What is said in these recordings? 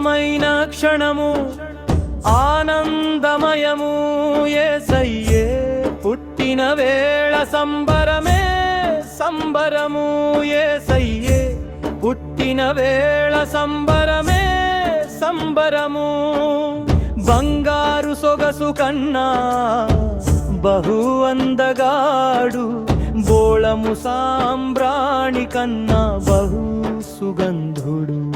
అందమైన క్షణము ఆనందమయము ఏసయ్యే. పుట్టిన వేళ సంబరమే సంబరము ఏసయ్యే. పుట్టిన వేళ సంబరమే సంబరము. బంగారు సొగసు కన్నా బహు అందగాడు బోళము సాంబ్రాణి కన్నా బహు సుగంధుడు.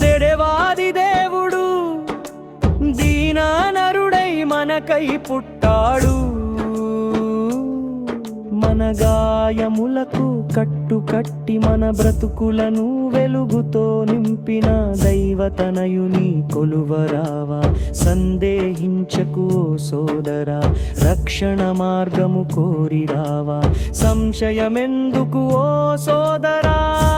దెడవాది దేవుడు దీనానరుడై మనకై పుట్టాడు. మన గాయములకు కట్టు కట్టి మన బ్రతుకులను వెలుగుతో నింపిన దైవతనయుని కొలువరావా. సందేహించకు సోదరా రక్షణ మార్గము కోరిరావా. సంశయమెందుకు ఓ సోదరా?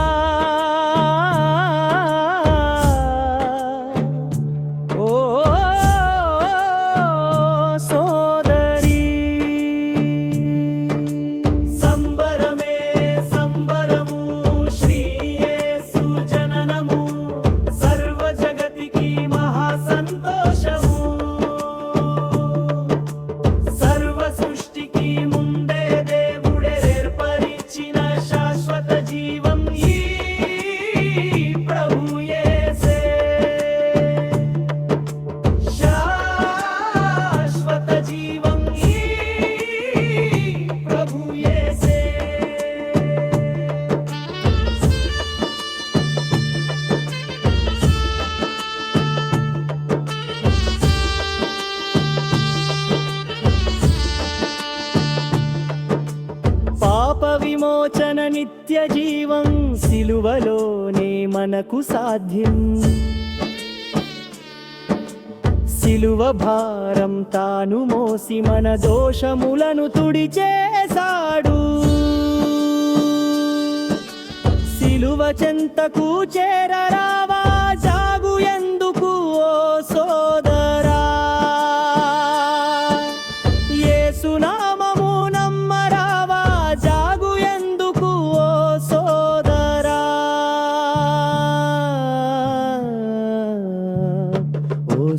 పాప విమోచన నిత్య జీవం సిలువలోనే మనకు సాధ్యం. సిలువ భారం తాను మోసి మన దోషములను తుడిచేశాడు. సిలువ చెంతకు చేరరావా